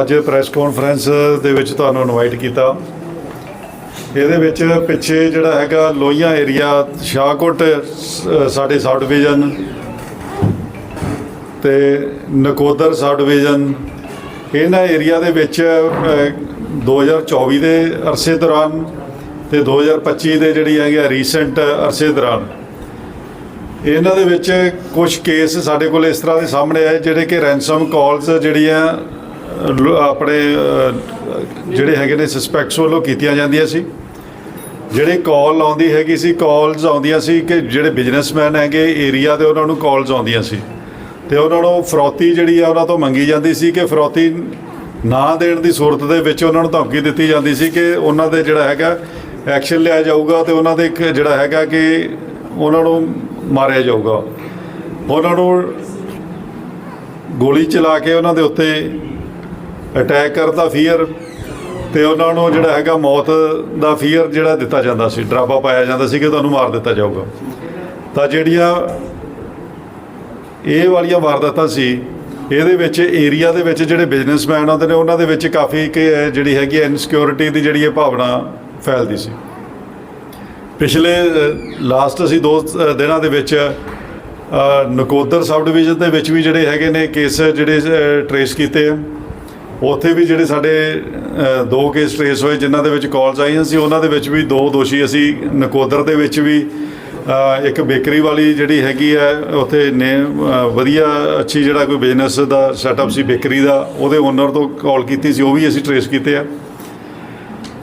ਅੱਜ press conference ਦੇ ਵਿੱਚ ਤੁਹਾਨੂੰ ਇਨਵਾਈਟ ਕੀਤਾ। ਇਹਦੇ ਵਿੱਚ ਪਿੱਛੇ ਜਿਹੜਾ ਹੈਗਾ ਲੋਹੀਆਂ ਏਰੀਆ ਸ਼ਾਹਕੋਟ ਸ- ਸਾਡੇ ਸਬ ਡਿਵੀਜ਼ਨ ਤੇ ਨਕੋਦਰ ਸਬ ਡਿਵੀਜ਼ਨ ਇਹਨਾਂ ਏਰੀਆ ਦੇ ਵਿੱਚ ਅਹ, 2024 ਦੇ ਅਰਸੇ ਦੌਰਾਨ ਤੇ 2025 ਦੇ ਜਿਹੜੀ ਹੈਗੀ ਰੀਸੈਂਟ ਅਰਸੇ ਦੌਰਾਨ। ਇਹਨਾਂ ਦੇ ਵਿੱਚ ਕੁਝ ਕੇਸ ਸਾਡੇ ਕੋਲ ਇਸ ਤਰ੍ਹਾਂ ਦੇ ਸਾਹਮਣੇ ਆਏ ਜਿਹੜੇ ਕਿ ਰੈਂਸਮ ਕਾਲਸ ਜਿਹੜੀਆਂ ਲੋ- ਆਪਣੇ ਅਹ, ਜਿਹੜੇ ਹੈਗੇ ਨੇ ਸਸਪੈਕਟਸ ਵੱਲੋਂ ਕੀਤੀਆਂ ਜਾਂਦੀਆਂ ਸੀ। ਜਿਹੜੇ ਕਾਲ ਆਉਂਦੀ ਹੈਗੀ ਸੀ ਕਾਲਸ ਆਉਂਦੀਆਂ ਸੀ ਕਿ ਜਿਹੜੇ ਬਿਜ਼ਨਸਮੈਨ ਹੈਗੇ ਏਰੀਆ ਦੇ ਉਹਨਾਂ ਨੂੰ ਕਾਲਸ ਆਉਂਦੀਆਂ ਸੀ। ਤੇ ਉਹਨਾਂ ਨੂੰ ਫਰੌਤੀ ਜਿਹੜੀ ਆ ਉਹਨਾਂ ਤੋਂ ਮੰਗੀ ਜਾਂਦੀ ਸੀ ਕਿ ਫਰੌਤੀ ਨਾ ਦੇਣ ਦੀ ਸੂਰਤ ਦੇ ਵਿੱਚ ਉਹਨਾਂ ਨੂੰ ਧਮਕੀ ਦਿੱਤੀ ਜਾਂਦੀ ਸੀ ਕਿ ਉਹਨਾਂ ਦੇ ਜਿਹੜਾ ਹੈਗਾ ਐਕਸ਼ਨ ਲਿਆ ਜਾਊਗਾ ਤੇ ਉਹਨਾਂ ਦੇ ਇੱਕ ਜਿਹੜਾ ਹੈਗਾ ਕਿ ਉਹਨਾਂ ਨੂੰ ਮਾਰਿਆ ਜਾਊਗਾ। ਉਹਨਾਂ ਨੂੰ ਗੋਲੀ ਚਲਾ ਕੇ ਉਹਨਾਂ ਦੇ ਉੱਤੇ ਅਟੈਕ ਕਰਦਾ ਫੀਅਰ ਤੇ ਉਹਨਾਂ ਨੂੰ ਜਿਹੜਾ ਹੈਗਾ ਮੌਤ ਦਾ ਫੀਅਰ ਜਿਹੜਾ ਦਿੱਤਾ ਜਾਂਦਾ ਸੀ, ਡਰਾਵਾ ਪਾਇਆ ਜਾਂਦਾ ਸੀ ਕਿ ਤੁਹਾਨੂੰ ਮਾਰ ਦਿੱਤਾ ਜਾਊਗਾ। ਤਾਂ ਜਿਹੜੀਆਂ ਇਹ ਵਾਲੀਆਂ ਵਾਰਦਾਤਾਂ ਸੀ, ਇਹਦੇ ਵਿੱਚ ਏਰੀਆ ਦੇ ਵਿੱਚ ਜਿਹੜੇ ਬਿਜ਼ਨਸਮੈਨ ਆਉਂਦੇ ਨੇ, ਉਹਨਾਂ ਦੇ ਵਿੱਚ ਕਾਫੀ ਕਿ ਜਿਹੜੀ ਹੈਗੀ ਇਨਸਿਕਿਉਰਿਟੀ ਦੀ ਜਿਹੜੀ ਇਹ ਭਾਵਨਾ ਫੈਲਦੀ ਸੀ। ਪਿਛਲੇ ਲਾਸਟ ਅਸੀਂ ਦੋ ਦਿਨਾਂ ਦੇ ਵਿੱਚ ਨਕੋਦਰ ਸਬ ਡਿਵੀਜ਼ਨ ਦੇ ਵਿੱਚ ਵੀ ਜਿਹੜੇ ਹੈਗੇ ਨੇ ਕੇਸ ਜਿਹੜੇ ਟਰੇਸ ਕੀਤੇ ਆ। ਉੱਥੇ ਵੀ ਜਿਹੜੇ ਸਾਡੇ ਦੋ ਕੇਸ ਟਰੇਸ ਹੋਏ, ਜਿਨ੍ਹਾਂ ਦੇ ਵਿੱਚ ਕਾਲਸ ਆਈਆਂ ਸੀ, ਉਹਨਾਂ ਦੇ ਵਿੱਚ ਵੀ ਦੋ ਦੋਸ਼ੀ ਅਸੀਂ ਨਕੋਦਰ ਦੇ ਵਿੱਚ ਵੀ ਇੱਕ ਬੇਕਰੀ ਵਾਲੀ ਜਿਹੜੀ ਹੈਗੀ ਹੈ, ਉੱਥੇ ਨੇ ਵਧੀਆ ਅੱਛੀ ਜਿਹੜਾ ਕੋਈ ਬਿਜ਼ਨਸ ਦਾ ਸੈਟਅਪ ਸੀ ਬੇਕਰੀ ਦਾ, ਉਹਦੇ ਓਨਰ ਤੋਂ ਕਾਲ ਕੀਤੀ ਸੀ, ਉਹ ਵੀ ਅਸੀਂ ਟਰੇਸ ਕੀਤੇ ਆ।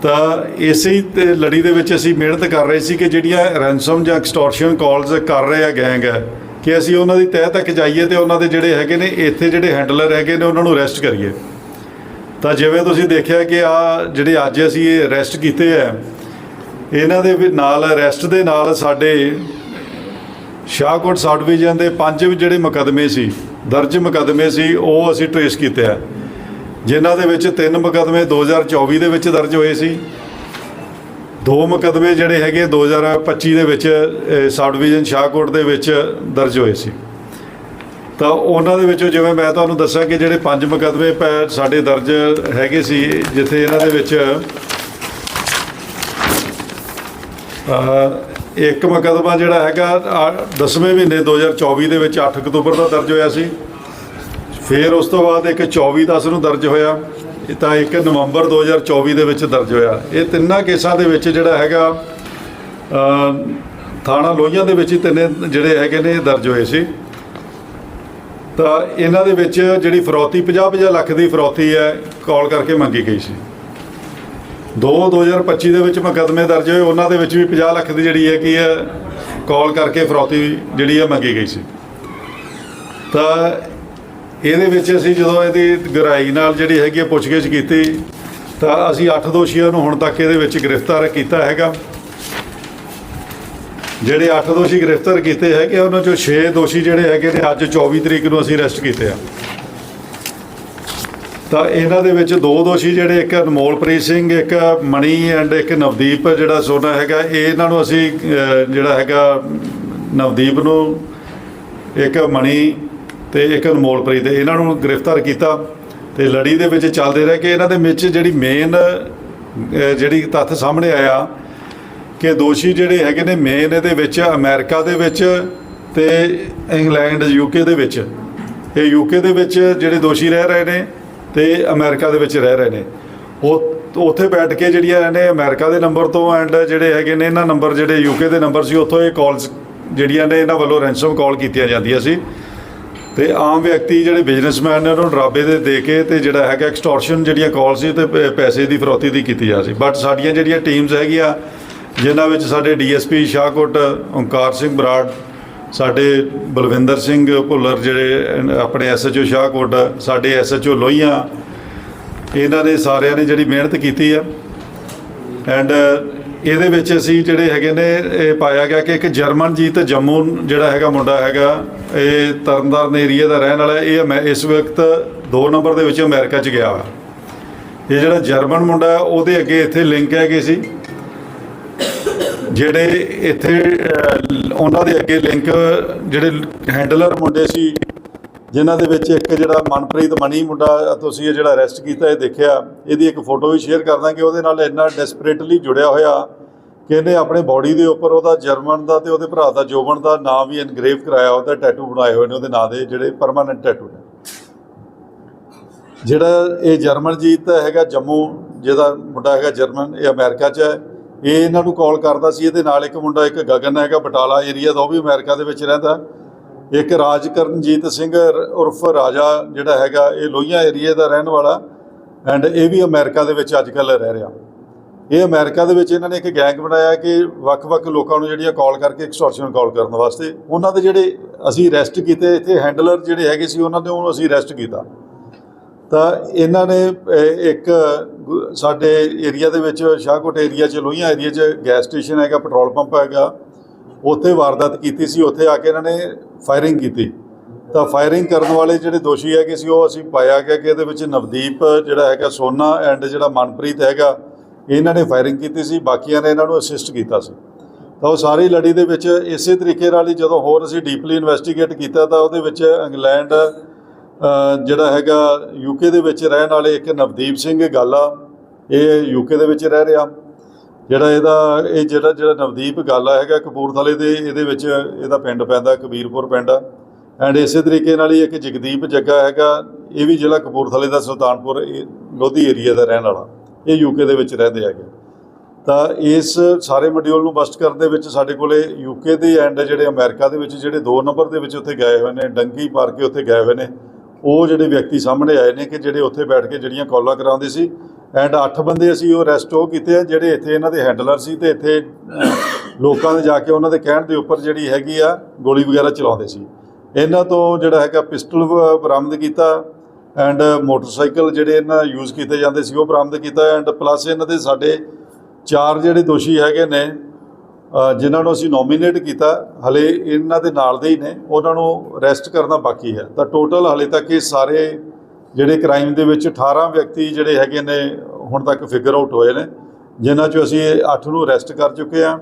ਤਾਂ ਇਸੇ ਤੇ ਲੜੀ ਦੇ ਵਿੱਚ ਅਸੀਂ ਮਿਹਨਤ ਕਰ ਰਹੇ ਸੀ ਕਿ ਜਿਹੜੀਆਂ ਰੈਂਸਮ ਜਾਂ ਐਕਸਟੋਰਸ਼ਨ ਕਾਲਸ ਕਰ ਰਹੇ ਆ ਗੈਂਗ ਹੈ, ਕਿ ਅਸੀਂ ਉਹਨਾਂ ਦੀ ਤਹਿ ਤੱਕ ਜਾਈਏ ਤੇ ਉਹਨਾਂ ਦੇ ਜਿਹੜੇ ਹੈਗੇ ਨੇ, ਇੱਥੇ ਜਿਹੜੇ ਹੈਂਡਲਰ ਹੈਗੇ ਨੇ, ਉਹਨਾਂ ਨੂੰ ਅਰੈਸਟ ਕਰੀਏ। ਤਾਂ ਜਿਵੇਂ ਤੁਸੀਂ ਦੇਖਿਆ ਕਿ ਆ ਜਿਹੜੇ ਅੱਜ ਅਸੀਂ ਇਹ ਅਰੈਸਟ ਕੀਤੇ ਆ, ਇਹਨਾਂ ਦੇ ਨਾਲ ਅਰੈਸਟ ਦੇ ਨਾਲ ਸਾਡੇ ਸ਼ਾਹਕੋਟ ਸਬ ਡਿਵੀਜ਼ਨ ਦੇ ਪੰਜ ਜਿਹੜੇ ਮੁਕੱਦਮੇ ਸੀ, ਦਰਜ ਮੁਕੱਦਮੇ ਸੀ, ਉਹ ਅਸੀਂ ਟਰੇਸ ਕੀਤੇ ਆ। ਜਿਨ੍ਹਾਂ ਦੇ ਵਿੱਚ ਤਿੰਨ ਮੁਕੱਦਮੇ 2024 ਦੇ ਵਿੱਚ ਦਰਜ ਹੋਏ ਸੀ। ਦੋ ਮੁਕੱਦਮੇ ਜਿਹੜੇ ਹੈਗੇ 2025 ਦੇ ਵਿੱਚ ਸਬ ਡਿਵੀਜ਼ਨ ਸ਼ਾਹਕੋਟ ਦੇ ਵਿੱਚ ਦਰਜ ਹੋਏ ਸੀ। ਤਾਂ ਉਹਨਾਂ ਦੇ ਵਿੱਚੋਂ ਜਿਵੇਂ ਮੈਂ ਤੁਹਾਨੂੰ ਦੱਸਿਆ ਕਿ ਜਿਹੜੇ ਪੰਜ ਮੁਕੱਦਮੇ ਪੈ ਸਾਡੇ ਦਰਜ ਹੈਗੇ ਸੀ, ਜਿੱਥੇ ਇਹਨਾਂ ਦੇ ਵਿੱਚ ਇੱਕ ਮੁਕੱਦਮਾ ਜਿਹੜਾ ਹੈਗਾ 10ਵੇਂ ਮਹੀਨੇ 2024 ਦੇ ਵਿੱਚ 8 ਅਕਤੂਬਰ ਦਾ ਦਰਜ ਹੋਇਆ ਸੀ। ਫਿਰ ਉਸ ਤੋਂ ਬਾਅਦ ਇੱਕ 24 10 ਨੂੰ ਦਰਜ ਹੋਇਆ। ਤਾਂ ਇੱਕ ਨਵੰਬਰ 2024 ਦੇ ਵਿੱਚ ਦਰਜ ਹੋਇਆ। ਇਹ ਤਿੰਨਾਂ ਕੇਸਾਂ ਦੇ ਵਿੱਚ ਜਿਹੜਾ ਹੈਗਾ ਥਾਣਾ ਲੋਹੀਆਂ ਦੇ ਵਿੱਚ ਹੀ ਤਿੰਨੇ ਜਿਹੜੇ ਹੈਗੇ ਨੇ ਦਰਜ ਹੋਏ ਸੀ। ਤਾਂ ਇਹਨਾਂ ਦੇ ਵਿੱਚ ਜਿਹੜੀ ਫਰੌਤੀ 50 50 ਲੱਖ ਦੀ ਫਰੌਤੀ ਹੈ, ਕਾਲ ਕਰਕੇ ਮੰਗੀ ਗਈ ਸੀ। ਦੋ 2025 ਦੇ ਵਿੱਚ ਮੁਕੱਦਮੇ ਦਰਜ ਹੋਏ, ਉਹਨਾਂ ਦੇ ਵਿੱਚ ਵੀ 50 ਲੱਖ ਦੀ ਜਿਹੜੀ ਹੈ ਕੀ ਹੈ, ਕਾਲ ਕਰਕੇ ਫਰੌਤੀ ਜਿਹੜੀ ਹੈ, ਮੰਗੀ ਗਈ ਸੀ। ਤਾਂ ਇਹਦੇ ਵਿੱਚ ਅਸੀਂ ਜਦੋਂ ਇਹਦੀ ਗਹਿਰਾਈ ਨਾਲ ਜਿਹੜੀ ਹੈਗੀ ਹੈ, ਪੁੱਛਗਿੱਛ ਕੀਤੀ, ਤਾਂ ਅਸੀਂ 8 ਦੋਸ਼ੀਆਂ ਨੂੰ ਹੁਣ ਤੱਕ ਇਹਦੇ ਵਿੱਚ ਗ੍ਰਿਫਤਾਰ ਕੀਤਾ ਹੈਗਾ। ਜਿਹੜੇ 8 ਦੋਸ਼ੀ ਗ੍ਰਿਫਤਾਰ ਕੀਤੇ ਹੈਗੇ ਉਹਨਾਂ ਚੋਂ 6 ਦੋਸ਼ੀ ਜਿਹੜੇ ਹੈਗੇ ਨੇ, ਅੱਜ 24 ਤਰੀਕ ਨੂੰ ਅਸੀਂ ਅਰੈਸਟ ਕੀਤੇ ਆ। ਤਾਂ ਇਹਨਾਂ ਦੇ ਵਿੱਚ ਦੋ ਦੋਸ਼ੀ ਜਿਹੜੇ, ਇੱਕ ਅਨਮੋਲਪ੍ਰੀਤ ਸਿੰਘ, ਇੱਕ ਮਣੀ ਐਂਡ ਇੱਕ ਨਵਦੀਪ ਜਿਹੜਾ ਸੋਨਾ ਹੈਗਾ, ਇਹ ਇਹਨਾਂ ਨੂੰ ਅਸੀਂ ਜਿਹੜਾ ਹੈਗਾ, ਨਵਦੀਪ ਨੂੰ, ਇੱਕ ਮਣੀ ਤੇ ਇੱਕ ਅਨਮੋਲਪ੍ਰੀਤ ਇਹਨਾਂ ਨੂੰ ਗ੍ਰਿਫਤਾਰ ਕੀਤਾ। ਤੇ ਲੜੀ ਦੇ ਵਿੱਚ ਚੱਲਦੇ ਰਹੇ ਕਿ ਇਹਨਾਂ ਦੇ ਵਿੱਚ ਜਿਹੜੀ ਮੇਨ ਜਿਹੜੀ ਤੱਥ ਸਾਹਮਣੇ ਆਇਆ ਕਿ ਦੋਸ਼ੀ ਜਿਹੜੇ ਹੈਗੇ ਨੇ ਮੇਨ ਇਹਦੇ ਵਿੱਚ, ਅਮਰੀਕਾ ਦੇ ਵਿੱਚ ਤੇ ਇੰਗਲੈਂਡ ਯੂਕੇ ਦੇ ਵਿੱਚ। ਇਹ ਯੂਕੇ ਦੇ ਵਿੱਚ ਜਿਹੜੇ ਦੋਸ਼ੀ ਰਹਿ ਰਹੇ ਨੇ ਤੇ ਅਮਰੀਕਾ ਦੇ ਵਿੱਚ ਰਹਿ ਰਹੇ ਨੇ। ਉਹ ਉੱਥੇ ਬੈਠ ਕੇ ਜਿਹੜੀਆਂ ਨੇ ਅਮਰੀਕਾ ਦੇ ਨੰਬਰ ਤੋਂ ਐਂਡ ਜਿਹੜੇ ਹੈਗੇ ਨੇ, ਇਹਨਾਂ ਨੰਬਰ ਜਿਹੜੇ ਯੂਕੇ ਦੇ ਨੰਬਰ ਸੀ, ਉੱਥੋਂ ਇਹ ਕਾਲਸ ਜਿਹੜੀਆਂ ਨੇ, ਇਹਨਾਂ ਵੱਲੋਂ ਰੈਂਸਮ ਕਾਲ ਕੀਤੀਆਂ ਜਾਂਦੀਆਂ ਸੀ। ਤੇ ਆਮ ਵਿਅਕਤੀ ਜਿਹੜੇ ਬਿਜ਼ਨਸਮੈਨ ਨੇ, ਉਹਨਾਂ ਨੂੰ ਡਰਾਬੇ ਦੇ ਦੇ ਕੇ ਤੇ ਜਿਹੜਾ ਹੈਗਾ ਐਕਸਟੋਰਸ਼ਨ ਜਿਹੜੀਆਂ ਕਾਲ ਸੀ, ਤੇ ਪੈਸੇ ਦੀ, ਫਰੋਤੀ ਦੀ ਕੀਤੀ ਜਾ ਸੀ। ਬਟ ਸਾਡੀਆਂ ਜਿਹੜੀਆਂ ਟੀਮਸ ਹੈਗੀਆਂ ਜਿਨ੍ਹਾਂ ਵਿੱਚ ਸਾਡੇ ਡੀਐਸਪੀ ਸ਼ਾਹਕੋਟ ਓਂਕਾਰ ਸਿੰਘ ਬਰਾੜ ਸਾਡੇ ਬਲਵਿੰਦਰ ਸਿੰਘ ਭੁੱਲਰ ਜਿਹੜੇ ਅਹ, ਆਪਣੇ ਐਸਐਚਓ ਸ਼ਾਹਕੋਟ ਸਾਡੇ ਐਸਐਚਓ ਲੋਹੀਆਂ ਇਹਨਾਂ ਨੇ ਸਾਰਿਆਂ ਨੇ ਜਿਹੜੀ ਮਿਹਨਤ ਕੀਤੀ ਆ। ਐਂਡ ਇਹਦੇ ਵਿੱਚ ਅਸੀਂ ਜਿਹੜੇ ਹੈਗੇ ਨੇ ਇਹ ਪਾਇਆ ਗਿਆ ਕਿ ਇੱਕ ਜਰਮਨ ਜੀਤ ਜੰਮੂ ਜਿਹੜਾ ਹੈਗਾ ਮੁੰਡਾ ਹੈਗਾ ਇਹ ਤਰਨਤਾਰਨ ਏਰੀਆ ਦਾ ਰਹਿਣ ਵਾਲਾ ਇਹ ਅਮੈ- ਇਸ ਵਕਤ 2 ਨੰਬਰ ਦੇ ਵਿੱਚ ਅਮਰੀਕਾ 'ਚ ਗਿਆ ਵਾ। ਇਹ ਜਿਹੜਾ ਜਰਮਨ ਮੁੰਡਾ ਉਹਦੇ ਅੱਗੇ ਇੱਥੇ ਲਿੰਕ ਹੈਗੇ ਸੀ। ਜਿਹੜੇ ਇੱਥੇ ਉਹਨਾਂ ਦੇ ਅੱਗੇ ਲਿੰਕ ਜਿਹੜੇ ਹੈਂਡਲਰ ਮੁੰਡੇ ਸੀ, ਜਿਨ੍ਹਾਂ ਦੇ ਵਿੱਚ ਇੱਕ ਜਿਹੜਾ ਮਨਪ੍ਰੀਤ ਮਣੀ ਮੁੰਡਾ ਤੁਸੀਂ ਇਹ ਜਿਹੜਾ ਅਰੈਸਟ ਕੀਤਾ, ਇਹ ਦੇਖਿਆ, ਇਹਦੀ ਇੱਕ ਫੋਟੋ ਵੀ ਸ਼ੇਅਰ ਕਰਦਾ ਕਿ ਉਹਦੇ ਨਾਲ ਇੰਨਾ ਡੈਸਪਰੇਟਲੀ ਜੁੜਿਆ ਹੋਇਆ ਕਿ ਇਹਨੇ ਆਪਣੇ ਬਾਡੀ ਦੇ ਉੱਪਰ ਉਹਦਾ ਜਰਮਨ ਦਾ ਤੇ ਉਹਦੇ ਭਰਾ ਦਾ ਜੋਬਨ ਦਾ ਨਾਮ ਵੀ ਇਨਗ੍ਰੇਵ ਕਰਾਇਆ, ਉਹਦਾ ਟੈਟੂ ਬਣਾਏ ਹੋਏ ਨੇ, ਉਹਦੇ ਨਾਂ ਦੇ ਜਿਹੜੇ ਪਰਮਾਨੈਂਟ ਟੈਟੂ ਨੇ। ਜਿਹੜਾ ਇਹ ਜਰਮਨ ਜੀਤ ਹੈਗਾ ਜੰਮੂ, ਜਿਹਦਾ ਮੁੰਡਾ ਹੈਗਾ ਜਰਮਨ, ਇਹ ਅਮਰੀਕਾ 'ਚ ਹੈ। ਇਹ ਇਹਨਾਂ ਨੂੰ ਕਾਲ ਕਰਦਾ ਸੀ, ਇਹਦੇ ਨਾਲ ਇੱਕ ਮੁੰਡਾ, ਇੱਕ ਗਗਨ ਹੈਗਾ ਬਟਾਲਾ ਏਰੀਆ ਦਾ, ਉਹ ਵੀ ਅਮਰੀਕਾ ਦੇ ਵਿੱਚ ਰਹਿੰਦਾ। ਇੱਕ ਰਾਜਕਰਨਜੀਤ ਸਿੰਘ ਉਰਫ ਰਾਜਾ ਜਿਹੜਾ ਹੈਗਾ, ਇਹ ਲੋਹੀਆਂ ਏਰੀਆ ਦਾ ਰਹਿਣ ਵਾਲਾ ਐਂਡ ਇਹ ਵੀ ਅਮਰੀਕਾ ਦੇ ਵਿੱਚ ਅੱਜ ਕੱਲ੍ਹ ਰਹਿ ਰਿਹਾ। ਇਹ ਅਮਰੀਕਾ ਦੇ ਵਿੱਚ ਇਹਨਾਂ ਨੇ ਇੱਕ ਗੈਂਗ ਬਣਾਇਆ ਕਿ ਵੱਖ-ਵੱਖ ਲੋਕਾਂ ਨੂੰ ਜਿਹੜੀਆਂ ਕਾਲ ਕਰਕੇ ਐਕਸਟੋਰਸ਼ਨ ਕਾਲ ਕਰਨ ਵਾਸਤੇ, ਉਹਨਾਂ ਦੇ ਜਿਹੜੇ ਅਸੀਂ ਅਰੈਸਟ ਕੀਤੇ, ਇੱਥੇ ਹੈਂਡਲਰ ਜਿਹੜੇ ਹੈਗੇ ਸੀ, ਉਹਨਾਂ ਦੇ ਉਹਨੂੰ ਅਸੀਂ ਅਰੈਸਟ ਕੀਤਾ। ਤਾਂ ਇਹਨਾਂ ਨੇ ਇੱਕ ਸਾਡੇ ਏਰੀਆ ਦੇ ਵਿੱਚ ਸ਼ਾਹਕੋਟ ਏਰੀਆ ਚ ਲੋਹੀਆਂ ਏਰੀਆ ਚ ਗੈਸ ਸਟੇਸ਼ਨ ਹੈਗਾ ਪੈਟਰੋਲ ਪੰਪ ਹੈਗਾ। ਉੱਥੇ ਵਾਰਦਾਤ ਕੀਤੀ ਸੀ, ਉੱਥੇ ਆ ਕੇ ਇਹਨਾਂ ਨੇ ਫਾਇਰਿੰਗ ਕੀਤੀ। ਤਾਂ ਫਾਇਰਿੰਗ ਕਰਨ ਵਾਲੇ ਜਿਹੜੇ ਦੋਸ਼ੀ ਹੈਗੇ ਸੀ, ਉਹ ਅਸੀਂ ਪਾਇਆ ਗਿਆ ਕਿ ਇਹਦੇ ਵਿੱਚ ਨਵਦੀਪ ਜਿਹੜਾ ਹੈਗਾ, ਸੋਨਾ ਐਂਡ ਜਿਹੜਾ ਮਨਪ੍ਰੀਤ ਹੈਗਾ, ਇਹਨਾਂ ਨੇ ਫਾਇਰਿੰਗ ਕੀਤੀ ਸੀ, ਬਾਕੀਆਂ ਨੇ ਇਹਨਾਂ ਨੂੰ ਅਸਿਸਟ ਕੀਤਾ ਸੀ। ਤਾਂ ਉਹ ਸਾਰੀ ਲੜੀ ਦੇ ਵਿੱਚ ਇਸੇ ਤਰੀਕੇ ਨਾਲ ਹੀ ਜਦੋਂ ਹੋਰ ਅਸੀਂ ਡੀਪਲੀ ਇਨਵੈਸਟੀਗੇਟ ਕੀਤਾ, ਤਾਂ ਉਹਦੇ ਵਿੱਚ ਇੰਗਲੈਂਡ ਜਿਹੜਾ ਹੈਗਾ ਯੂਕੇ ਦੇ ਵਿੱਚ ਰਹਿਣ ਵਾਲੇ ਇੱਕ ਨਵਦੀਪ ਸਿੰਘ ਗਾਲਾ, ਇਹ ਯੂਕੇ ਦੇ ਵਿੱਚ ਰਹਿ ਰਿਹਾ। ਜਿਹੜਾ ਇਹਦਾ, ਇਹ ਜਿਹੜਾ ਜਿਹੜਾ ਨਵਦੀਪ ਗਾਲਾ ਹੈਗਾ ਕਪੂਰਥਲੇ ਦੇ, ਇਹਦੇ ਵਿੱਚ ਇਹਦਾ ਪਿੰਡ ਪੈਂਦਾ, ਕਬੀਰਪੁਰ ਪਿੰਡ ਆ। ਐਂਡ ਇਸੇ ਤਰੀਕੇ ਨਾਲ ਹੀ ਇੱਕ ਜਗਦੀਪ ਜੱਗਾ ਹੈਗਾ, ਇਹ ਵੀ ਜ਼ਿਲ੍ਹਾ ਕਪੂਰਥਲੇ ਦਾ ਸੁਲਤਾਨਪੁਰ, ਇਹ ਲੋਧੀ ਏਰੀਆ ਦਾ ਰਹਿਣ ਵਾਲਾ। ਇਹ ਯੂਕੇ ਦੇ ਵਿੱਚ ਰਹਿੰਦੇ ਹੈਗੇ। ਤਾਂ ਇਸ ਸਾਰੇ ਮੋਡਿਊਲ ਨੂੰ ਬਸਟ ਕਰਨ ਦੇ ਵਿੱਚ ਸਾਡੇ ਕੋਲੇ ਯੂਕੇ ਦੇ ਐਂਡ ਜਿਹੜੇ ਅਮਰੀਕਾ ਦੇ ਵਿੱਚ, ਜਿਹੜੇ 2 ਨੰਬਰ ਦੇ ਵਿੱਚ ਉੱਥੇ ਗਏ ਹੋਏ ਨੇ ਡੰਕੀ ਪਾਰ ਕੇ ਉੱਥੇ ਗਏ ਹੋਏ ਨੇ। ਉਹ ਜਿਹੜੇ ਵਿਅਕਤੀ ਸਾਹਮਣੇ ਆਏ ਨੇ ਕਿ ਜਿਹੜੇ ਉੱਥੇ ਬੈਠ ਕੇ ਜਿਹੜੀਆਂ ਕਾਲਾਂ ਕਰਾਉਂਦੇ ਸੀ ਐਂਡ 8 ਬੰਦੇ ਅਸੀਂ ਉਹ ਅਰੈਸਟ ਉਹ ਕੀਤੇ ਆ, ਜਿਹੜੇ ਇੱਥੇ ਇਹਨਾਂ ਦੇ ਹੈਂਡਲਰ ਸੀ ਤੇ ਇੱਥੇ ਲੋਕਾਂ ਦੇ ਜਾ ਕੇ ਉਹਨਾਂ ਦੇ ਕਹਿਣ ਦੇ ਉੱਪਰ ਜਿਹੜੀ ਹੈਗੀ ਆ, ਗੋਲੀ ਵਗੈਰਾ ਚਲਾਉਂਦੇ ਸੀ। ਇਹਨਾਂ ਤੋਂ ਜਿਹੜਾ ਹੈਗਾ ਪਿਸਟਲ ਬਰਾਮਦ ਕੀਤਾ ਐਂਡ ਮੋਟਰਸਾਈਕਲ ਜਿਹੜੇ ਇਹਨਾਂ ਯੂਜ਼ ਕੀਤੇ ਜਾਂਦੇ ਸੀ ਉਹ ਬਰਾਮਦ ਕੀਤਾ ਐਂਡ ਪਲੱਸ ਇਹਨਾਂ ਦੇ ਸਾਡੇ ਚਾਰ ਜਿਹੜੇ ਦੋਸ਼ੀ ਹੈਗੇ ਨੇ ਜਿਨ੍ਹਾਂ ਨੂੰ ਅਸੀਂ ਨੋਮੀਨੇਟ ਕੀਤਾ, ਹਲੇ ਇਹਨਾਂ ਦੇ ਨਾਲ ਦੇ ਹੀ ਨੇ, ਉਹਨਾਂ ਨੂੰ ਰੈਸਟ ਕਰਨਾ ਬਾਕੀ ਹੈ। ਤਾਂ ਟੋਟਲ ਹਲੇ ਤੱਕ ਇਹ ਸਾਰੇ ਜਿਹੜੇ ਕ੍ਰਾਈਮ ਦੇ ਵਿੱਚ 18 ਵਿਅਕਤੀ ਜਿਹੜੇ ਹੈਗੇ ਨੇ, ਹੁਣ ਤੱਕ ਫਿਗਰ ਆਊਟ ਹੋਏ ਨੇ, ਜਿਨ੍ਹਾਂ 'ਚੋਂ ਅਸੀਂ 8 ਨੂੰ ਰੈਸਟ ਕਰ ਚੁੱਕੇ ਹਾਂ।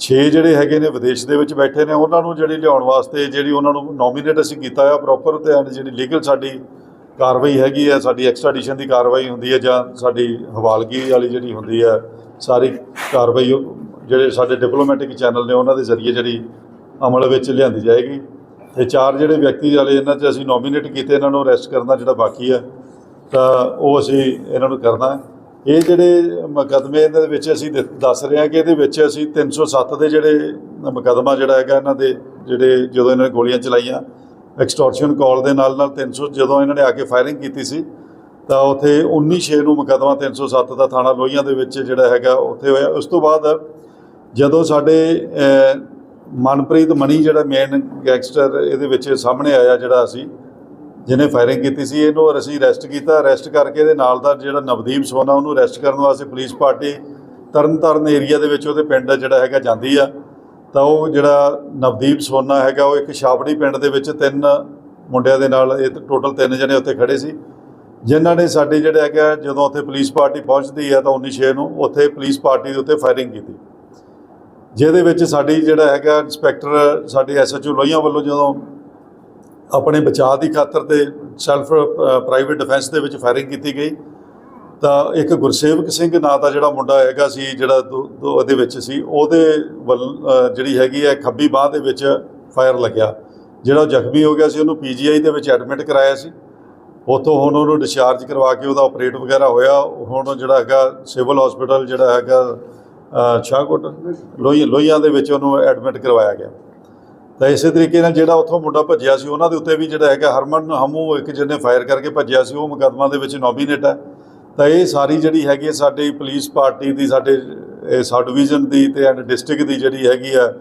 6 ਜਿਹੜੇ ਹੈਗੇ ਨੇ ਵਿਦੇਸ਼ ਦੇ ਵਿੱਚ ਬੈਠੇ ਨੇ, ਉਹਨਾਂ ਨੂੰ ਜਿਹੜੀ ਲਿਆਉਣ ਵਾਸਤੇ ਜਿਹੜੀ ਉਹਨਾਂ ਨੂੰ ਨੋਮੀਨੇਟ ਅਸੀਂ ਕੀਤਾ ਆ ਪ੍ਰੋਪਰ ਤੇ ਜਿਹੜੀ ਲੀਗਲ ਸਾਡੀ ਕਾਰਵਾਈ ਹੈਗੀ ਹੈ, ਸਾਡੀ ਐਕਸਟ੍ਰੈਡੀਸ਼ਨ ਦੀ ਕਾਰਵਾਈ ਹੁੰਦੀ ਹੈ ਜਾਂ ਸਾਡੀ ਹਵਾਲਗੀ ਵਾਲੀ ਜਿਹੜੀ ਹੁੰਦੀ ਹੈ, ਸਾਰੀ ਕਾਰਵਾਈ ਜਿਹੜੇ ਸਾਡੇ ਡਿਪਲੋਮੈਟਿਕ ਚੈਨਲ ਨੇ, ਉਹਨਾਂ ਦੇ ਜ਼ਰੀਏ ਜਿਹੜੀ ਅਮਲ ਵਿੱਚ ਲਿਆਂਦੀ ਜਾਏਗੀ। ਤੇ ਚਾਰ ਜਿਹੜੇ ਵਿਅਕਤੀ ਵਾਲੇ, ਇਹਨਾਂ 'ਚ ਅਸੀਂ ਨੋਮੀਨੇਟ ਕੀਤੇ, ਇਹਨਾਂ ਨੂੰ ਅਰੈਸਟ ਕਰਨਾ ਜਿਹੜਾ ਬਾਕੀ ਹੈ, ਤਾਂ ਉਹ ਅਸੀਂ ਇਹਨਾਂ ਨੂੰ ਕਰਨਾ ਇਹ ਜਿਹੜੇ ਮੁਕੱਦਮੇ ਇਹਨਾਂ ਦੇ ਵਿੱਚ ਅਸੀਂ ਦ- ਦੱਸ ਰਹੇ ਹਾਂ ਕਿ ਇਹਦੇ ਵਿੱਚ ਅਸੀਂ 307 ਦੇ ਜਿਹੜੇ ਮੁਕੱਦਮਾ ਜਿਹੜਾ ਹੈਗਾ, ਇਹਨਾਂ ਦੇ ਜਿਹੜੇ ਜਦੋਂ ਇਹਨਾਂ ਨੇ ਗੋਲੀਆਂ ਚਲਾਈਆਂ ਐਕਸਟੋਰਸ਼ਨ ਕਾਲ ਦੇ ਨਾਲ ਨਾਲ 300 ਜਦੋਂ ਇਹਨਾਂ ਨੇ ਆ ਕੇ ਫਾਇਰਿੰਗ ਕੀਤੀ ਸੀ, ਤਾਂ ਉੱਥੇ 19 ਛੇ ਨੂੰ ਮੁਕੱਦਮਾ 307 ਦਾ ਥਾਣਾ ਲੋਹੀਆਂ ਦੇ ਵਿੱਚ ਜਿਹੜਾ ਹੈਗਾ, ਉੱਥੇ ਹੋਇਆ। ਉਸ ਤੋਂ ਬਾਅਦ ਜਦੋਂ ਸਾਡੇ ਮਨਪ੍ਰੀਤ ਮਣੀ ਜਿਹੜਾ ਮੇਨ ਗੈਂਗਸਟਰ ਇਹਦੇ ਵਿੱਚ ਸਾਹਮਣੇ ਆਇਆ ਜਿਹੜਾ ਅਸੀਂ, ਜਿਹਨੇ ਫਾਇਰਿੰਗ ਕੀਤੀ ਸੀ, ਇਹਨੂੰ ਅਸੀਂ ਅਰੈਸਟ ਕੀਤਾ। ਅਰੈਸਟ ਕਰਕੇ ਇਹਦੇ ਨਾਲ ਦਾ ਜਿਹੜਾ ਨਵਦੀਪ ਸੋਨਾ, ਉਹਨੂੰ ਅਰੈਸਟ ਕਰਨ ਵਾਸਤੇ ਪੁਲਿਸ ਪਾਰਟੀ ਤਰਨਤਾਰਨ ਏਰੀਆ ਦੇ ਵਿੱਚ ਉਹਦੇ ਪਿੰਡ ਜਿਹੜਾ ਹੈਗਾ ਜਾਂਦੀ ਆ। ਤਾਂ ਉਹ ਜਿਹੜਾ ਨਵਦੀਪ ਸੋਨਾ ਹੈਗਾ, ਉਹ ਇੱਕ ਛਾਪੜੀ ਪਿੰਡ ਦੇ ਵਿੱਚ ਤਿੰਨ ਮੁੰਡਿਆਂ ਦੇ ਨਾਲ, ਇਹ ਟੋਟਲ ਤਿੰਨ ਜਣੇ ਉੱਥੇ ਖੜੇ ਸੀ। ਜਿਨ੍ਹਾਂ ਨੇ ਸਾਡੇ ਜਿਹੜਾ ਹੈਗਾ, ਜਦੋਂ ਉੱਥੇ ਪੁਲਿਸ ਪਾਰਟੀ ਪਹੁੰਚਦੀ ਹੈ ਤਾਂ 19 ਛੇ ਨੂੰ ਉੱਥੇ ਪੁਲਿਸ ਪਾਰਟੀ ਦੇ ਉੱਤੇ ਫਾਇਰਿੰਗ ਕੀਤੀ। ਜਿਹਦੇ ਵਿੱਚ ਸਾਡੀ ਜਿਹੜਾ ਹੈਗਾ ਇੰਸਪੈਕਟਰ ਸਾਡੇ ਐਸਐਚਓ ਲੋਹੀਆਂ ਵੱਲੋਂ ਜਦੋਂ ਆਪਣੇ ਬਚਾਅ ਦੀ ਖਾਤਰ ਤੇ ਸੈਲਫ ਪ੍ਰਾਈਵੇਟ ਡਿਫੈਂਸ ਦੇ ਵਿੱਚ ਫਾਇਰਿੰਗ ਕੀਤੀ ਗਈ, ਤਾਂ ਇੱਕ ਗੁਰਸੇਵਕ ਸਿੰਘ ਨਾਂ ਦਾ ਜਿਹੜਾ ਮੁੰਡਾ ਹੈਗਾ ਸੀ, ਜਿਹੜਾ ਦੋ ਦੋ ਉਹਦੇ ਵਿੱਚ ਸੀ, ਉਹਦੇ ਵੱਲ ਜਿਹੜੀ ਹੈਗੀ ਹੈ ਖੱਬੀ ਬਾਹ ਦੇ ਵਿੱਚ ਫਾਇਰ ਲੱਗਿਆ। ਜਿਹੜਾ ਉਹ ਜ਼ਖਮੀ ਹੋ ਗਿਆ ਸੀ, ਉਹਨੂੰ ਪੀਜੀਆਈ ਦੇ ਵਿੱਚ ਐਡਮਿਟ ਕਰਾਇਆ ਸੀ। ਉੱਥੋਂ ਹੁਣ ਉਹਨੂੰ ਡਿਸਚਾਰਜ ਕਰਵਾ ਕੇ ਉਹਦਾ ਆਪਰੇਟ ਵਗੈਰਾ ਹੋਇਆ। ਹੁਣ ਜਿਹੜਾ ਹੈਗਾ ਸਿਵਲ ਹਸਪੀਟਲ ਜਿਹੜਾ ਹੈਗਾ ਸ਼ਾਹਕੋਟ ਲੋਹੀ ਲੋਹੀਆਂ ਦੇ ਵਿੱਚ ਉਹਨੂੰ ਐਡਮਿਟ ਕਰਵਾਇਆ ਗਿਆ। ਤਾਂ ਇਸੇ ਤਰੀਕੇ ਨਾਲ ਜਿਹੜਾ ਉੱਥੋਂ ਮੁੰਡਾ ਭੱਜਿਆ ਸੀ, ਉਹਨਾਂ ਦੇ ਉੱਤੇ ਵੀ ਜਿਹੜਾ ਹੈਗਾ ਹਰਮਨ ਹਮੂ ਇੱਕ ਜਿਹਨੇ ਫਾਇਰ ਕਰਕੇ ਭੱਜਿਆ ਸੀ, ਉਹ ਮੁਕੱਦਮਾ ਦੇ ਵਿੱਚ ਨੋਮੀਨੇਟ ਹੈ। ਤਾਂ ਇਹ ਸਾਰੀ ਜਿਹੜੀ ਹੈਗੀ ਹੈ, ਸਾਡੀ ਪੁਲਿਸ ਪਾਰਟੀ ਦੀ, ਸਾਡੇ, ਇਹ ਸਬ ਡਿਵੀਜ਼ਨ ਦੀ ਤੇ ਐਂਡ ਡਿਸਟ੍ਰਿਕਟ ਦੀ ਜਿਹੜੀ ਹੈਗੀ ਆ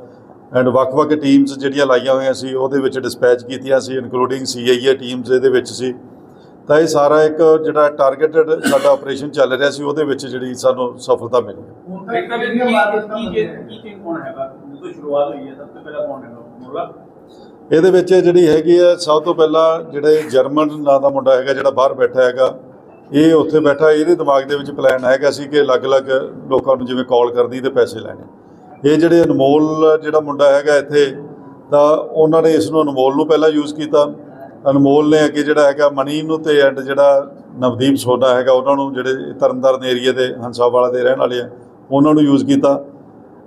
ਐਂਡ ਵੱਖ-ਵੱਖ ਟੀਮਸ ਜਿਹੜੀਆਂ ਲਾਈਆਂ ਹੋਈਆਂ ਸੀ, ਉਹਦੇ ਵਿੱਚ ਡਿਸਪੈਚ ਕੀਤੀਆਂ ਸੀ ਇਨਕਲੂਡਿੰਗ ਸੀਆਈਏ ਟੀਮਸ ਇਹਦੇ ਵਿੱਚ ਸੀ। ਤਾਂ ਇਹ ਸਾਰਾ ਇੱਕ ਜਿਹੜਾ ਟਾਰਗੇਟਡ ਸਾਡਾ ਆਪਰੇਸ਼ਨ ਚੱਲ ਰਿਹਾ ਸੀ, ਉਹਦੇ ਵਿੱਚ ਜਿਹੜੀ ਸਾਨੂੰ ਸਫਲਤਾ ਮਿਲੀ ਦੇਖਦਾ ਵੀ ਕੀ ਕੀ ਕੀ ਕੀ ਕੌਣ ਹੈਗਾ? ਜਦੋਂ ਸ਼ੁਰੂਆਤ ਹੋਈ ਹੈ ਸਭ ਤੋਂ ਪਹਿਲਾਂ ਕੌਣ ਹੈਗਾ? ਮੁੱਲਾ ਇਹਦੇ ਵਿੱਚ ਜਿਹੜੀ ਹੈਗੀ ਹੈ ਸਭ ਤੋਂ ਪਹਿਲਾਂ ਜਿਹੜੇ ਜਰਮਨ ਨਾਂ ਦਾ ਮੁੰਡਾ ਹੈਗਾ ਜਿਹੜਾ ਬਾਹਰ ਬੈਠਾ ਹੈਗਾ ਇਹ ਉੱਥੇ ਬੈਠਾ ਇਹਦੇ ਦਿਮਾਗ ਦੇ ਵਿੱਚ ਪਲਾਨ ਹੈਗਾ ਸੀ ਕਿ ਅਲੱਗ-ਅਲੱਗ ਲੋਕਾਂ ਨੂੰ ਜਿਵੇਂ ਕਾਲ ਕਰਦੀ ਤੇ ਪੈਸੇ ਲੈਣੇ। ਇਹ ਜਿਹੜੇ ਅਨਮੋਲ ਜਿਹੜਾ ਮੁੰਡਾ ਹੈਗਾ ਇੱਥੇ ਤਾਂ ਉਹਨਾਂ ਨੇ ਇਸ ਨੂੰ ਅਨਮੋਲ ਨੂੰ ਪਹਿਲਾਂ ਯੂਜ਼ ਕੀਤਾ। ਅਨਮੋਲ ਨੇ ਅੱਗੇ ਜਿਹੜਾ ਹੈਗਾ ਮਨੀ ਨੂੰ ਤੇ ਐਂਡ ਜਿਹੜਾ ਨਵਦੀਪ ਸੋਨਾ ਹੈਗਾ ਉਹਨਾਂ ਨੂੰ ਜਿਹੜੇ ਤਰਨਤਾਰਨ ਏਰੀਆ ਦੇ ਹੰਸਾਵਾਲਾ ਦੇ ਰਹਿਣ ਵਾਲੇ ਆ ਉਹਨਾਂ ਨੂੰ ਯੂਜ਼ ਕੀਤਾ।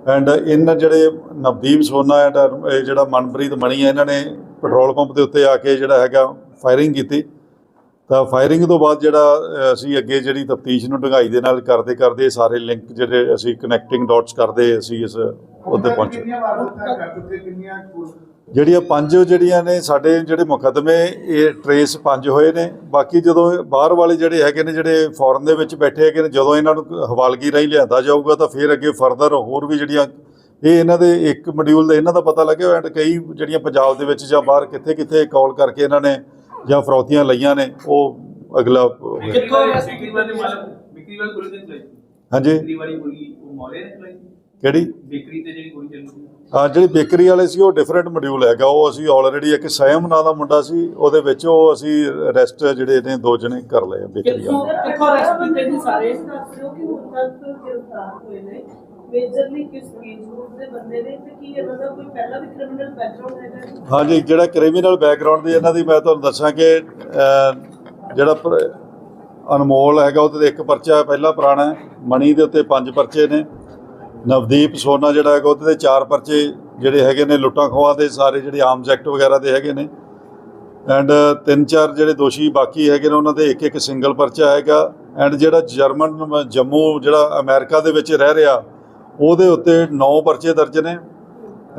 ਐਂਡ ਇਹਨਾਂ ਜਿਹੜੇ ਨਵਦੀਪ ਸੋਨਾ ਐਂਡ ਇਹ ਜਿਹੜਾ ਮਨਪ੍ਰੀਤ ਮਣੀ ਹੈ ਇਹਨਾਂ ਨੇ ਪੈਟਰੋਲ ਪੰਪ ਦੇ ਉੱਤੇ ਆ ਕੇ ਜਿਹੜਾ ਹੈਗਾ ਫਾਇਰਿੰਗ ਕੀਤੀ। ਤਾਂ ਫਾਇਰਿੰਗ ਤੋਂ ਬਾਅਦ ਜਿਹੜਾ ਅਸੀਂ ਅੱਗੇ ਜਿਹੜੀ ਤਫਤੀਸ਼ ਨੂੰ ਡੰਗਾਈ ਦੇ ਨਾਲ ਕਰਦੇ ਕਰਦੇ ਸਾਰੇ ਲਿੰਕ ਜਿਹੜੇ ਅਸੀਂ ਕਨੈਕਟਿੰਗ ਡਾਟਸ ਕਰਦੇ ਅਸੀਂ ਇਸ ਉੱਤੇ ਪਹੁੰਚੇ। ਜਿਹੜੀਆਂ ਪੰਜ ਜਿਹੜੀਆਂ ਨੇ ਸਾਡੇ ਜਿਹੜੇ ਮੁਕੱਦਮੇ ਇਹ ਟਰੇਸ ਪੰਜ ਹੋਏ ਨੇ। ਬਾਕੀ ਜਦੋਂ ਬਾਹਰ ਵਾਲੇ ਜਿਹੜੇ ਹੈਗੇ ਨੇ ਜਿਹੜੇ ਫੋਰਨ ਦੇ ਵਿੱਚ ਬੈਠੇ ਹੈਗੇ ਨੇ ਜਦੋਂ ਇਹਨਾਂ ਨੂੰ ਹਵਾਲਗੀ ਰਾਹੀਂ ਲਿਆਂਦਾ ਜਾਊਗਾ ਤਾਂ ਫਿਰ ਅੱਗੇ ਫਰਦਰ ਹੋਰ ਵੀ ਜਿਹੜੀਆਂ ਇਹ ਇਹਨਾਂ ਦੇ ਇੱਕ ਮੋਡਿਊਲ ਦਾ ਇਹਨਾਂ ਦਾ ਪਤਾ ਲੱਗਿਆ ਐਂਡ ਕਈ ਜਿਹੜੀਆਂ ਪੰਜਾਬ ਦੇ ਵਿੱਚ ਜਾਂ ਬਾਹਰ ਕਿੱਥੇ ਕਿੱਥੇ ਕਾਲ ਕਰਕੇ ਇਹਨਾਂ ਨੇ ਜਾਂ ਫਰੌਤੀਆਂ ਲਈਆਂ ਨੇ ਉਹ ਅਗਲਾ ਹੋਇਆ। ਕਿੱਥੋਂ ਬਿਕਰੀ ਵਾਲੇ ਮਾਲਕ ਬਿਕਰੀ ਵਾਲੀ ਗੋਲੀ ਤੇ ਚਲਾਈ? ਹਾਂਜੀ। ਬਿਕਰੀ ਵਾਲੀ ਗੋਲੀ ਉਹ ਮੌਲੇ ਨੇ ਚਲਾਈ? ਕਿਹੜੀ? ਬਿਕਰੀ ਤੇ ਜਿਹੜੀ ਗੋਲੀ ਚੱਲੀ ਸੀ। ਆ ਜਿਹੜੀ ਬੇਕਰੀ ਵਾਲੇ ਸੀ ਉਹ ਡਿਫਰੈਂਟ ਮੋਡਿਊਲ ਹੈਗਾ। ਉਹ ਅਸੀਂ ਆਲਰੇਡੀ ਇੱਕ ਸਯਮ ਨਾਂ ਦਾ ਮੁੰਡਾ ਸੀ ਉਹਦੇ ਵਿੱਚ ਉਹ ਅਸੀਂ ਅਰੈਸਟ ਜਿਹੜੇ ਨੇ ਦੋ ਜਣੇ ਕਰ ਲਏ ਬੇਕਰੀ ਵਾਲੇ। ਕਿੱਥੋਂ ਅਰੈਸਟ ਕੀਤੇ ਜੀ ਸਾਰੇ। ਦੱਸ ਰਹੇ ਹੋ ਕਿ ਹੁਣ ਤੱਕ ਗ੍ਰਿਫਤਾਰ ਹੋਏ ਨੇ। ਮੇਜਰਲੀ ਕਿਸ ਏਜ ਗਰੁੱਪ ਦੇ ਬੰਦੇ ਨੇ ਤੇ ਕੀ ਇਹਨਾਂ ਦਾ ਕੋਈ ਪਹਿਲਾਂ ਵੀ ਕ੍ਰਿਮੀਨਲ ਬੈਕਗ੍ਰਾਉਂਡ ਹੈਗਾ ਜੀ? ਹਾਂਜੀ ਜਿਹੜਾ ਕ੍ਰਿਮੀਨਲ ਬੈਕਗ੍ਰਾਉਂਡ ਦੀ ਇਹਨਾਂ ਦੀ ਮੈਂ ਤੁਹਾਨੂੰ ਦੱਸਾਂ ਕਿ ਜਿਹੜਾ ਅਨਮੋਲ ਹੈਗਾ ਉਹਦੇ ਤੇ ਇੱਕ ਪਰਚਾ ਪਹਿਲਾ ਪੁਰਾਣਾ ਹੈ। ਮਣੀ ਦੇ ਉੱਤੇ ਪੰਜ ਪਰਚੇ ਨੇ। ਨਵਦੀਪ ਸੋਨਾ ਜਿਹੜਾ ਹੈਗਾ, ਉਹਦੇ ਤੇ ਚਾਰ ਪਰਚੇ ਜਿਹੜੇ ਹੈਗੇ ਨੇ ਲੁੱਟਾਂ ਖੋਹਾਂ ਦੇ, ਸਾਰੇ ਜਿਹੜੇ ਆਰਮਸ ਐਕਟ ਵਗੈਰਾ ਦੇ ਹੈਗੇ ਨੇ। ਐਂਡ ਤਿੰਨ ਚਾਰ ਜਿਹੜੇ ਦੋਸ਼ੀ ਬਾਕੀ ਹੈਗੇ ਨੇ, ਉਹਨਾਂ ਦੇ ਇੱਕ ਇੱਕ ਸਿੰਗਲ ਪਰਚਾ ਹੈਗਾ। ਐਂਡ ਜਿਹੜਾ ਜਰਮਨ, ਜੰਮੂ ਜਿਹੜਾ ਅਮਰੀਕਾ ਦੇ ਵਿੱਚ ਰਹਿ ਰਿਹਾ, ਉਹਦੇ ਉੱਤੇ 9 ਪਰਚੇ ਦਰਜ ਨੇ।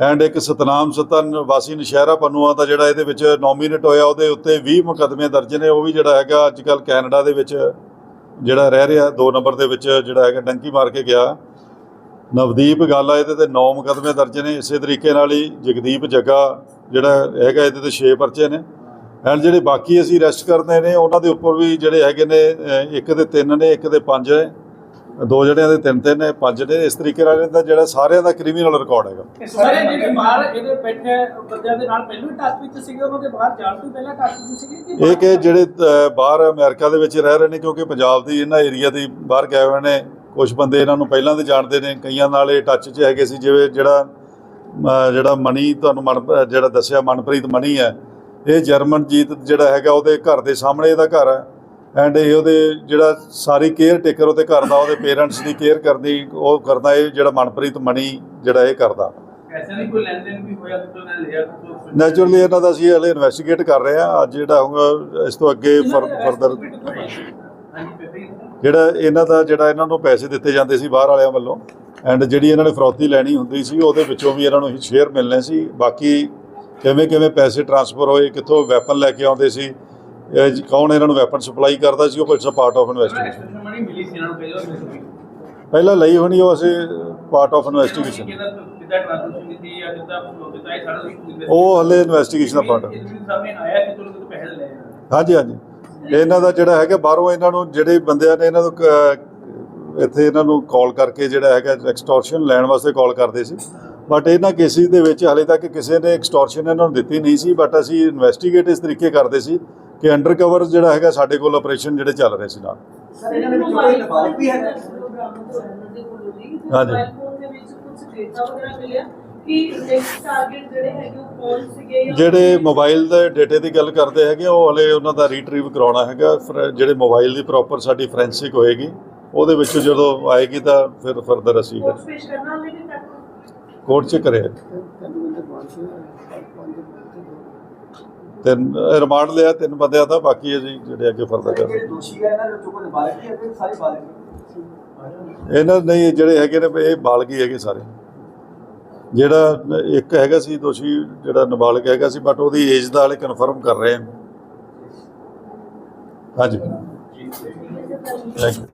ਐਂਡ ਇੱਕ ਸਤਨਾਮ ਸਤਨ ਵਾਸੀ ਨਸ਼ਹਿਰਾ ਪੰਨੂਆ ਦਾ ਜਿਹੜਾ ਇਹਦੇ ਵਿੱਚ ਨੋਮੀਨੇਟ ਹੋਇਆ, ਉਹਦੇ ਉੱਤੇ 20 ਮੁਕੱਦਮੇ ਦਰਜ ਨੇ। ਉਹ ਵੀ ਜਿਹੜਾ ਹੈਗਾ, ਅੱਜ ਕੱਲ ਕੈਨੇਡਾ ਦੇ ਵਿੱਚ ਜਿਹੜਾ ਰਹਿ ਰਿਹਾ 2 ਨੰਬਰ ਦੇ ਵਿੱਚ ਜਿਹੜਾ ਹੈਗਾ, ਡੰਕੀ ਮਾਰ ਕੇ ਗਿਆ। ਨਵਦੀਪ ਗਾਲਾ ਇਹਦੇ ਤੇ 9 ਮੁਕੱਦਮੇ ਦਰਜ ਨੇ ਇਸੇ ਤਰੀਕੇ ਨਾਲ ਹੀ ਜਗਦੀਪ ਜੱਗਾ ਜਿਹੜਾ ਹੈਗਾ ਇਹਦੇ ਤੇ 6 ਪਰਚੇ ਨੇ। ਐਂਡ ਜਿਹੜੇ ਬਾਕੀ ਅਸੀਂ ਅਰੈਸਟ ਕਰਦੇ ਨੇ ਉਹਨਾਂ ਦੇ ਉੱਪਰ ਵੀ ਜਿਹੜੇ ਹੈਗੇ ਨੇ ਇੱਕ ਦੇ 3 ਨੇ ਇੱਕ ਦੇ 5 ਨੇ ਦੋ ਜਿਹੜਿਆਂ ਦੇ 3 3 ਨੇ 5 ਨੇ ਇਸ ਤਰੀਕੇ ਨਾਲ ਇਹਦਾ ਜਿਹੜਾ ਸਾਰਿਆਂ ਦਾ ਕ੍ਰਿਮੀਨਲ ਰਿਕਾਰਡ ਹੈਗਾ। ਸਾਰੇ ਜਿਹੜੇ ਬਾਹਰ ਇਹਦੇ ਬੈਠੇ ਬੰਦਿਆਂ ਦੇ ਨਾਲ ਪਹਿਲਾਂ ਟੱਚ ਵਿੱਚ ਸੀਗੇ ਉਹਨਾਂ ਦੇ ਬਾਹਰ ਜਾਣ ਤੋਂ ਪਹਿਲਾਂ ਟੱਚ ਵਿੱਚ ਸੀਗੇ ਇਹ ਕਿ ਜਿਹੜੇ ਬਾਹਰ ਅਮਰੀਕਾ ਦੇ ਵਿੱਚ ਰਹਿ ਰਹੇ ਨੇ ਕਿਉਂਕਿ ਪੰਜਾਬ ਦੀ ਇਹਨਾਂ ਏਰੀਆ ਦੀ ਬਾਹਰ ਗਏ ਹੋਏ ਨੇ ਕੁਝ ਬੰਦੇ ਇਹਨਾਂ ਨੂੰ ਪਹਿਲਾਂ ਦੇ ਜਾਣਦੇ ਨੇ ਕਈਆਂ ਨਾਲ ਇਹ ਟੱਚ 'ਚ ਹੈਗੇ ਸੀ ਜਿਵੇਂ ਜਿਹੜਾ ਜਿਹੜਾ ਮਣੀ ਤੁਹਾਨੂੰ ਮਨ ਜਿਹੜਾ ਦੱਸਿਆ ਮਨਪ੍ਰੀਤ ਮਣੀ ਹੈ ਇਹ ਜਰਮਨ ਜੀਤ ਜਿਹੜਾ ਹੈਗਾ ਉਹਦੇ ਘਰ ਦੇ ਸਾਹਮਣੇ ਇਹਦਾ ਘਰ ਹੈ ਐਂਡ ਇਹ ਉਹਦੇ ਜਿਹੜਾ ਸਾਰੀ ਕੇਅਰ ਟੇਕਰ ਉਹਦੇ ਘਰ ਦਾ ਉਹਦੇ ਪੇਰੈਂਟਸ ਦੀ ਕੇਅਰ ਕਰਦੀ ਉਹ ਕਰਦਾ ਇਹ ਜਿਹੜਾ ਮਨਪ੍ਰੀਤ ਮਣੀ ਜਿਹੜਾ ਇਹ ਕਰਦਾ। ਐਸਾ ਨਹੀਂ ਕੋਈ ਲੈਣ ਦੇਣ ਵੀ ਹੋਇਆ ਕਿਤੋਂ ਨਾ ਲਿਆ ਕਿਤੋਂ ਨੈਚੁਰਲੀ ਇਹਨਾਂ ਦਾ ਅਸੀਂ ਹਲੇ ਇਨਵੈਸਟੀਗੇਟ ਕਰ ਰਹੇ ਹਾਂ ਅੱਜ ਜਿਹੜਾ ਹੋਊਗਾ ਇਸ ਤੋਂ ਅੱਗੇ ਫਰਦਰ ਜਿਹੜਾ ਇਹਨਾਂ ਦਾ ਜਿਹੜਾ ਇਹਨਾਂ ਨੂੰ ਪੈਸੇ ਦਿੱਤੇ ਜਾਂਦੇ ਸੀ ਬਾਹਰ ਵਾਲਿਆਂ ਵੱਲੋਂ ਐਂਡ ਜਿਹੜੀ ਇਹਨਾਂ ਨੇ ਫਰੌਤੀ ਲੈਣੀ ਹੁੰਦੀ ਸੀ ਉਹਦੇ ਵਿੱਚੋਂ ਵੀ ਇਹਨਾਂ ਨੂੰ ਸ਼ੇਅਰ ਮਿਲਨੇ ਸੀ। ਬਾਕੀ ਕਿਵੇਂ ਕਿਵੇਂ ਪੈਸੇ ਟ੍ਰਾਂਸਫਰ ਹੋਏ ਕਿੱਥੋਂ ਵੈਪਨ ਲੈ ਕੇ ਆਉਂਦੇ ਸੀ ਕੌਣ ਇਹਨਾਂ ਨੂੰ ਵੈਪਨ ਸਪਲਾਈ ਕਰਦਾ ਸੀ ਉਹ ਇਟਸ ਪਾਰਟ ਆਫ ਇਨਵੈਸਟੀਗੇਸ਼ਨ ਪਹਿਲਾਂ ਲਈ ਹੋਣੀ ਉਹ ਅਸੀਂ ਪਾਰਟ ਆਫ ਇਨਵੈਸਟੀਗੇਸ਼ਨ ਉਹ ਹਲੇ ਇਨਵੈਸਟੀਗੇਸ਼ਨ ਦਾ ਪਾਰਟ ਹਾਂਜੀ ਹਾਂਜੀ। ਇਹਨਾਂ ਦਾ ਜਿਹੜਾ ਹੈਗਾ ਬਾਹਰੋਂ ਇਹਨਾਂ ਨੂੰ ਜਿਹੜੇ ਬੰਦਿਆਂ ਨੇ ਇਹਨਾਂ ਨੂੰ ਕ- ਇੱਥੇ ਇਹਨਾਂ ਨੂੰ ਕਾਲ ਕਰਕੇ ਜਿਹੜਾ ਹੈਗਾ ਐਕਸਟੋਰਸ਼ਨ ਲੈਣ ਵਾਸਤੇ ਕਾਲ ਕਰਦੇ ਸੀ। ਬਟ ਇਹਨਾਂ ਕੇਸਿਸ ਦੇ ਵਿੱਚ ਹਲੇ ਤੱਕ ਕਿਸੇ ਨੇ ਐਕਸਟੋਰਸ਼ਨ ਇਹਨਾਂ ਨੂੰ ਦਿੱਤੀ ਨਹੀਂ ਸੀ ਬਟ ਅਸੀਂ ਇਨਵੈਸਟੀਗੇਟ ਇਸ ਤਰੀਕੇ ਕਰਦੇ ਸੀ ਕਿ ਅੰਡਰ ਕਵਰ ਜਿਹੜਾ ਹੈਗਾ ਸਾਡੇ ਕੋਲ ਆਪਰੇਸ਼ਨ ਜਿਹੜੇ ਚੱਲ ਰਹੇ ਸੀ ਨਾਲ। ਸਰ ਇਹਨਾਂ ਦੇ ਵਿੱਚ ਕੋਈ ਨਾਬਾਲਗ ਵੀ ਹੈ ਹਾਂਜੀ। ਕਿ ਨੈਕਸਟ ਟਾਰਗੇਟ ਜਿਹੜੇ ਹੈਗੇ ਉਹ ਕੌਣ ਸੀਗੇ ਜਾਂ ਜਿਹੜੇ ਮੋਬਾਈਲ ਦੇ ਡਾਟੇ ਦੀ ਗੱਲ ਕਰਦੇ ਹੈਗੇ ਉਹ ਹਲੇ ਉਹਨਾਂ ਦਾ ਰੀਟਰੀਵ ਕਰਾਉਣਾ ਹੈਗਾ। ਫਿਰ ਜਿਹੜੇ ਮੋਬਾਈਲ ਦੀ ਪ੍ਰੋਪਰ ਸਾਡੀ ਫੋਰੈਂਸਿਕ ਹੋਏਗੀ ਉਹਦੇ ਵਿੱਚ ਜਦੋਂ ਆਏਗੀ ਤਾਂ ਫਿਰ ਫਰਦਰ ਅਸੀਂ ਕੋਰਟ ਪੇਸ਼ ਕਰਨਾ ਲੈ ਕੇ ਕਰ ਕੋਰਟ 'ਚ ਕਰਿਆ। ਤਿੰਨ ਰਿਮਾਂਡ ਲਿਆ ਤਿੰਨ ਬੰਦਿਆਂ ਦਾ ਬਾਕੀ ਅਸੀਂ ਜਿਹੜੇ ਅੱਗੇ ਫਰਦਰ ਜਿਹੜੇ ਦੋਸ਼ੀ ਹੈ ਇਹਨਾਂ ਦੇ ਵਿੱਚੋਂ ਕੋਈ ਨਾਬਾਲਗ ਵੀ ਹੈ ਕਿ ਸਾਰੇ ਬਾਲਗ। ਇਹਨਾਂ ਨਹੀਂ ਜਿਹੜੇ ਹੈਗੇ ਨੇ ਇਹ ਬਾਲਗੀ ਹੈਗੇ ਸਾਰੇ। ਜਿਹੜਾ ਇੱਕ ਹੈਗਾ ਸੀ ਦੋਸ਼ੀ ਜਿਹੜਾ ਨਾਬਾਲਗ ਹੈਗਾ ਸੀ ਬਟ ਉਹਦੀ ਏਜ ਦਾ ਹਾਲੇ ਕਨਫਰਮ ਕਰ ਰਹੇ ਹਾਂ। ਹਾਂਜੀ। Thank you